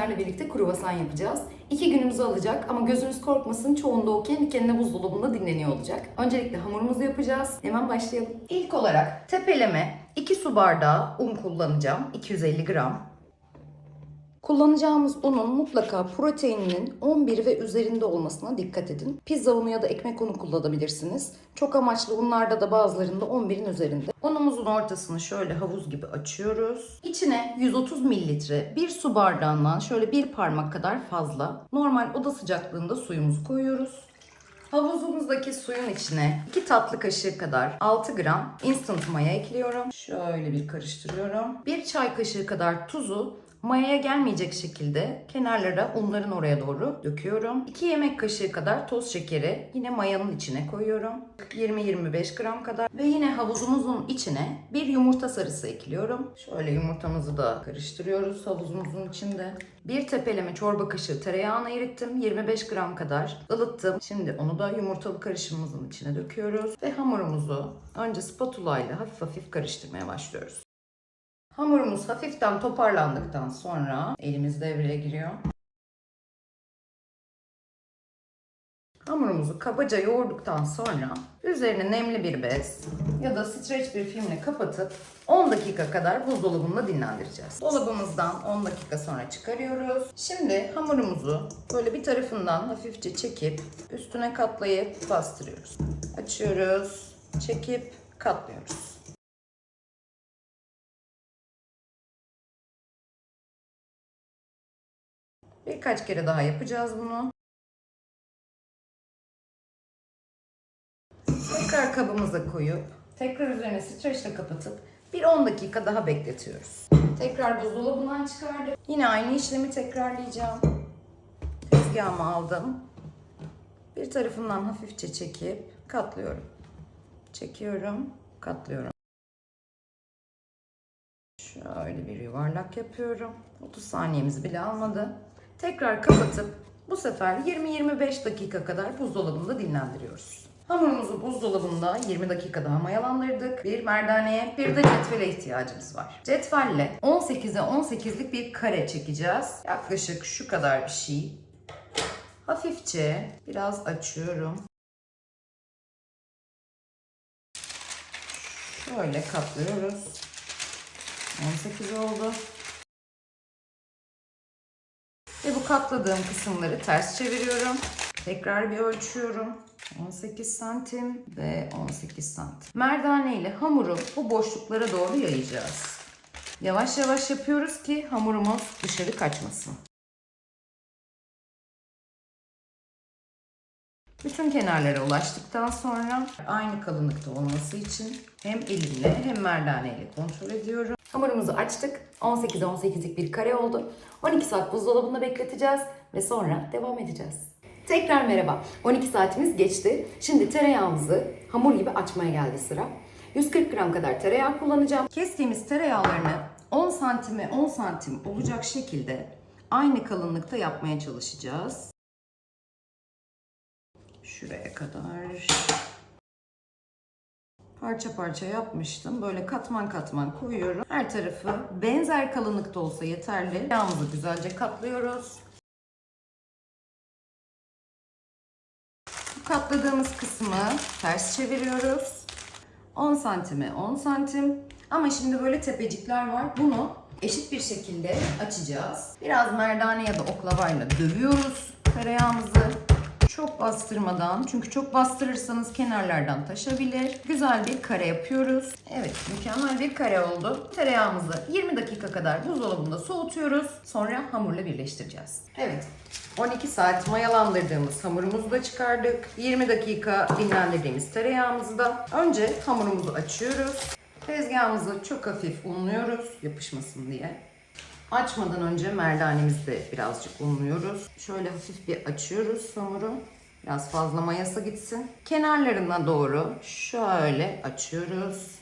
sizlerle birlikte kruvasan yapacağız. İki günümüzü alacak ama gözünüz korkmasın çoğunda o kendi kendine buzdolabında dinleniyor olacak. Öncelikle hamurumuzu yapacağız. Hemen başlayalım. İlk olarak tepeleme 2 su bardağı un kullanacağım. 250 gram. Kullanacağımız unun mutlaka proteininin 11 ve üzerinde olmasına dikkat edin. Pizza unu ya da ekmek unu kullanabilirsiniz. Çok amaçlı unlarda da bazılarında 11'in üzerinde. Unumuzun ortasını şöyle havuz gibi açıyoruz. İçine 130 mililitre bir su bardağından şöyle bir parmak kadar fazla normal oda sıcaklığında suyumuzu koyuyoruz. Havuzumuzdaki suyun içine 2 tatlı kaşığı kadar 6 gram instant maya ekliyorum. Şöyle bir karıştırıyorum. 1 çay kaşığı kadar tuzu mayaya gelmeyecek şekilde kenarlara unların oraya doğru döküyorum. 2 yemek kaşığı kadar toz şekeri yine mayanın içine koyuyorum. 20-25 gram kadar ve yine havuzumuzun içine bir yumurta sarısı ekliyorum. Şöyle yumurtamızı da karıştırıyoruz havuzumuzun içinde. Bir tepeleme çorba kaşığı tereyağını erittim. 25 gram kadar ılıttım. Şimdi onu da yumurtalı karışımımızın içine döküyoruz. Ve hamurumuzu önce spatula ile hafif hafif karıştırmaya başlıyoruz. Hamurumuz hafiften toparlandıktan sonra elimiz devreye giriyor. Hamurumuzu kabaca yoğurduktan sonra üzerine nemli bir bez ya da streç bir filmle kapatıp 10 dakika kadar buzdolabında dinlendireceğiz. Dolabımızdan 10 dakika sonra çıkarıyoruz. Şimdi hamurumuzu böyle bir tarafından hafifçe çekip üstüne katlayıp bastırıyoruz. Açıyoruz, çekip katlıyoruz. Birkaç kere daha yapacağız bunu. Tekrar kabımıza koyup tekrar üzerine streçle kapatıp bir 10 dakika daha bekletiyoruz. Tekrar buzdolabından çıkardık. Yine aynı işlemi tekrarlayacağım. Tezgahımı aldım. Bir tarafından hafifçe çekip katlıyorum. Çekiyorum, katlıyorum. Şöyle bir yuvarlak yapıyorum. 30 saniyemizi bile almadı. Tekrar kapatıp bu sefer 20-25 dakika kadar buzdolabında dinlendiriyoruz. Hamurumuzu buzdolabında 20 dakika daha mayalandırdık. Bir merdaneye bir de cetvele ihtiyacımız var. Cetvelle 18'e 18'lik bir kare çekeceğiz. Yaklaşık şu kadar bir şey. Hafifçe biraz açıyorum. Şöyle katlıyoruz. 18 oldu. Ve bu katladığım kısımları ters çeviriyorum. Tekrar bir ölçüyorum. 18 santim ve 18 santim. Merdane ile hamuru bu boşluklara doğru yayacağız. Yavaş yavaş yapıyoruz ki hamurumuz dışarı kaçmasın. Bütün kenarlara ulaştıktan sonra aynı kalınlıkta olması için hem elimle hem merdaneyle kontrol ediyorum. Hamurumuzu açtık. 18'e 18'lik bir kare oldu. 12 saat buzdolabında bekleteceğiz ve sonra devam edeceğiz. Tekrar merhaba. 12 saatimiz geçti. Şimdi tereyağımızı hamur gibi açmaya geldi sıra. 140 gram kadar tereyağı kullanacağım. Kestiğimiz tereyağlarını 10 santime 10 santim olacak şekilde aynı kalınlıkta yapmaya çalışacağız. Şuraya kadar parça parça yapmıştım. Böyle katman katman koyuyorum. Her tarafı benzer kalınlıkta olsa yeterli. Yağımızı güzelce katlıyoruz. Bu katladığımız kısmı ters çeviriyoruz. 10 santime 10 santim. Ama şimdi böyle tepecikler var. Bunu eşit bir şekilde açacağız. Biraz merdane ya da oklavayla dövüyoruz tereyağımızı. Çok bastırmadan çünkü çok bastırırsanız kenarlardan taşabilir. Güzel bir kare yapıyoruz. Evet mükemmel bir kare oldu. Tereyağımızı 20 dakika kadar buzdolabında soğutuyoruz. Sonra hamurla birleştireceğiz. Evet 12 saat mayalandırdığımız hamurumuzu da çıkardık. 20 dakika dinlendirdiğimiz tereyağımızı da. Önce hamurumuzu açıyoruz. Tezgahımızı çok hafif unluyoruz yapışmasın diye. Açmadan önce merdanemizi de birazcık unluyoruz. Şöyle hafif bir açıyoruz hamuru. Biraz fazla mayası gitsin. Kenarlarına doğru şöyle açıyoruz.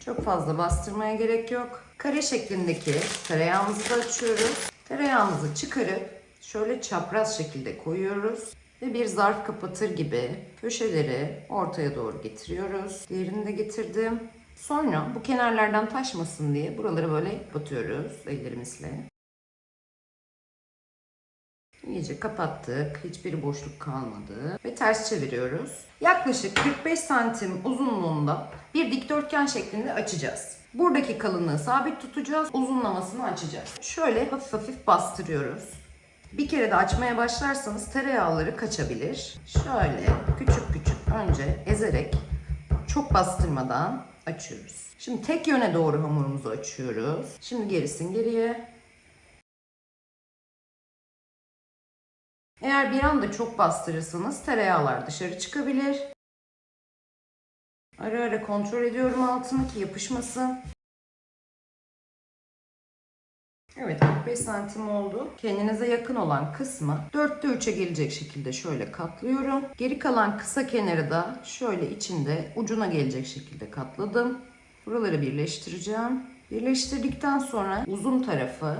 Çok fazla bastırmaya gerek yok. Kare şeklindeki tereyağımızı da açıyoruz. Tereyağımızı çıkarıp şöyle çapraz şekilde koyuyoruz. Ve bir zarf kapatır gibi köşeleri ortaya doğru getiriyoruz. Diğerini de getirdim. Sonra bu kenarlardan taşmasın diye buraları böyle batıyoruz ellerimizle. İyice kapattık. Hiçbir boşluk kalmadı. Ve ters çeviriyoruz. Yaklaşık 45 santim uzunluğunda bir dikdörtgen şeklinde açacağız. Buradaki kalınlığı sabit tutacağız. Uzunlamasını açacağız. Şöyle hafif hafif bastırıyoruz. Bir kere de açmaya başlarsanız tereyağları kaçabilir. Şöyle küçük küçük önce ezerek çok bastırmadan açıyoruz. Şimdi tek yöne doğru hamurumuzu açıyoruz. Şimdi gerisin geriye. Eğer bir anda çok bastırırsanız tereyağlar dışarı çıkabilir. Ara ara kontrol ediyorum altını ki yapışmasın. Evet 45 santim oldu. Kendinize yakın olan kısmı 4'te 3'e gelecek şekilde şöyle katlıyorum. Geri kalan kısa kenarı da şöyle içinde ucuna gelecek şekilde katladım. Buraları birleştireceğim. Birleştirdikten sonra uzun tarafı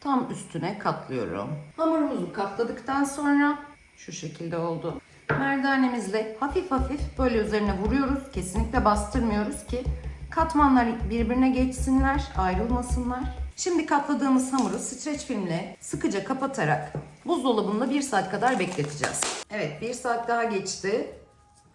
tam üstüne katlıyorum. Hamurumuzu katladıktan sonra şu şekilde oldu. Merdanemizle hafif hafif böyle üzerine vuruyoruz. Kesinlikle bastırmıyoruz ki katmanlar birbirine geçsinler, ayrılmasınlar. Şimdi katladığımız hamuru streç filmle sıkıca kapatarak buzdolabında 1 saat kadar bekleteceğiz. Evet 1 saat daha geçti.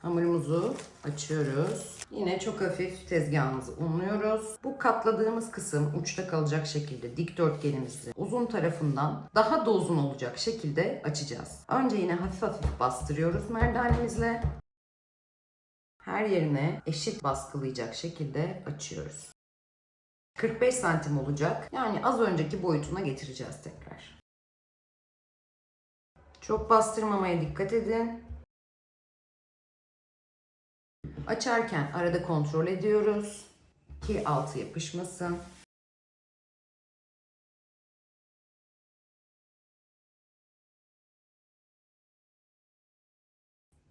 Hamurumuzu açıyoruz. Yine çok hafif tezgahımızı unluyoruz. Bu katladığımız kısım uçta kalacak şekilde dikdörtgenimizi uzun tarafından daha da uzun olacak şekilde açacağız. Önce yine hafif hafif bastırıyoruz merdanemizle. Her yerine eşit baskılayacak şekilde açıyoruz. 45 santim olacak. Yani az önceki boyutuna getireceğiz tekrar. Çok bastırmamaya dikkat edin. Açarken arada kontrol ediyoruz ki altı yapışmasın.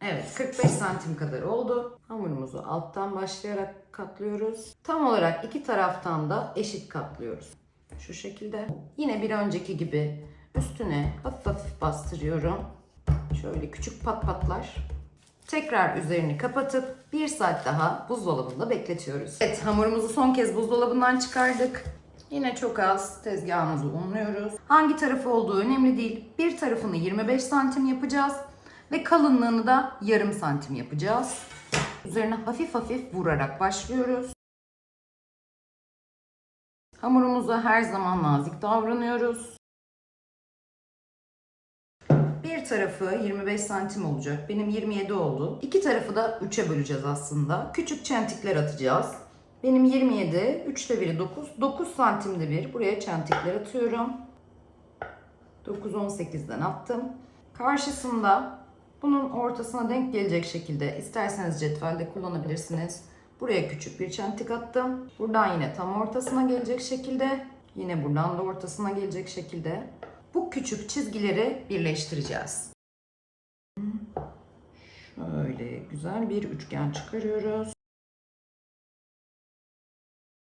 Evet 45 santim kadar oldu. Hamurumuzu alttan başlayarak katlıyoruz. Tam olarak iki taraftan da eşit katlıyoruz. Şu şekilde. Yine bir önceki gibi üstüne hafif hafif bastırıyorum. Şöyle küçük pat patlar. Tekrar üzerini kapatıp bir saat daha buzdolabında bekletiyoruz. Evet hamurumuzu son kez buzdolabından çıkardık. Yine çok az tezgahımızı unluyoruz. Hangi tarafı olduğu önemli değil. Bir tarafını 25 santim yapacağız. Ve kalınlığını da yarım santim yapacağız. Üzerine hafif hafif vurarak başlıyoruz. Hamurumuza her zaman nazik davranıyoruz. Bir tarafı 25 santim olacak. Benim 27 oldu. İki tarafı da 3'e böleceğiz aslında. Küçük çentikler atacağız. Benim 27, 3'te 1'i 9. 9 santimde bir. Buraya çentikler atıyorum. 9, 18'den attım. Karşısında bunun ortasına denk gelecek şekilde isterseniz cetvelde kullanabilirsiniz. Buraya küçük bir çentik attım. Buradan yine tam ortasına gelecek şekilde. Yine buradan da ortasına gelecek şekilde. Bu küçük çizgileri birleştireceğiz. Şöyle güzel bir üçgen çıkarıyoruz.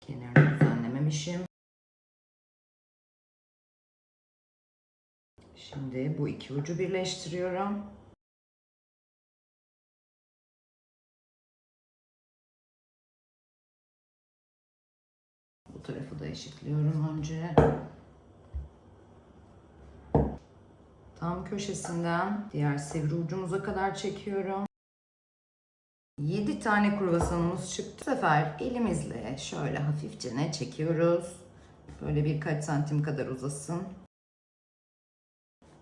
Kenarını düzenlememişim. Şimdi bu iki ucu birleştiriyorum. Tarafı da eşitliyorum önce. Tam köşesinden diğer sivri ucumuza kadar çekiyorum. 7 tane kruvasanımız çıktı. Bu sefer elimizle şöyle hafifçe ne çekiyoruz. Böyle birkaç santim kadar uzasın.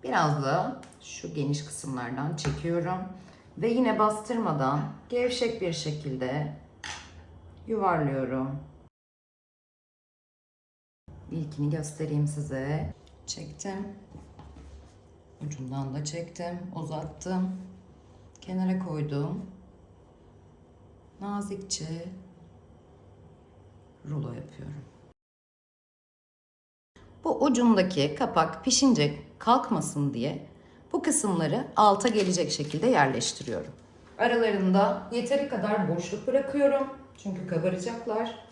Biraz da şu geniş kısımlardan çekiyorum. Ve yine bastırmadan gevşek bir şekilde yuvarlıyorum. İlkini göstereyim size. Çektim. Ucundan da çektim, uzattım. Kenara koydum. Nazikçe rulo yapıyorum. Bu ucundaki kapak pişince kalkmasın diye bu kısımları alta gelecek şekilde yerleştiriyorum. Aralarında yeteri kadar boşluk bırakıyorum. Çünkü kabaracaklar.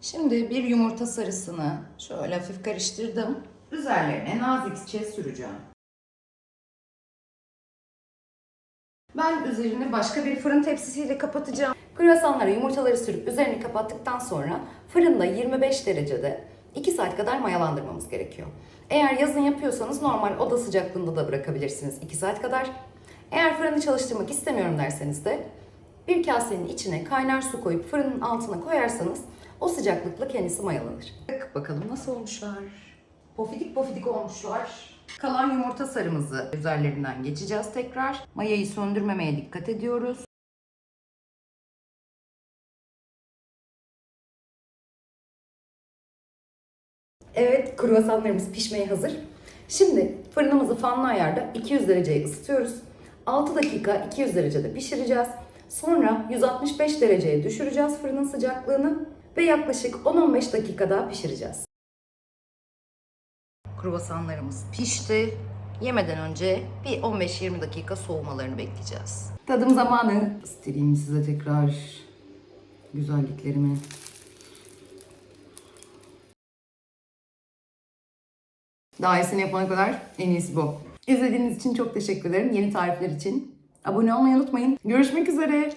Şimdi bir yumurta sarısını şöyle hafif karıştırdım. Üzerlerine nazikçe süreceğim. Ben üzerini başka bir fırın tepsisiyle kapatacağım. Kruvasanlara yumurtaları sürüp üzerini kapattıktan sonra fırında 25 derecede 2 saat kadar mayalandırmamız gerekiyor. Eğer yazın yapıyorsanız normal oda sıcaklığında da bırakabilirsiniz 2 saat kadar. Eğer fırını çalıştırmak istemiyorum derseniz de bir kasenin içine kaynar su koyup fırının altına koyarsanız o sıcaklıkla kendisi mayalanır. Bak bakalım nasıl olmuşlar. Pofidik pofidik olmuşlar. Kalan yumurta sarımızı üzerlerinden geçeceğiz tekrar. Mayayı söndürmemeye dikkat ediyoruz. Evet, kruvasanlarımız pişmeye hazır. Şimdi fırınımızı fanlı ayarda 200 dereceye ısıtıyoruz. 6 dakika 200 derecede pişireceğiz. Sonra 165 dereceye düşüreceğiz fırının sıcaklığını ve yaklaşık 10-15 dakika daha pişireceğiz. Kruvasanlarımız pişti. Yemeden önce bir 15-20 dakika soğumalarını bekleyeceğiz. Tadım zamanı. Göstereyim size tekrar güzelliklerimi. Daha iyisini yapana kadar en iyisi bu. İzlediğiniz için çok teşekkür ederim. Yeni tarifler için abone olmayı unutmayın. Görüşmek üzere.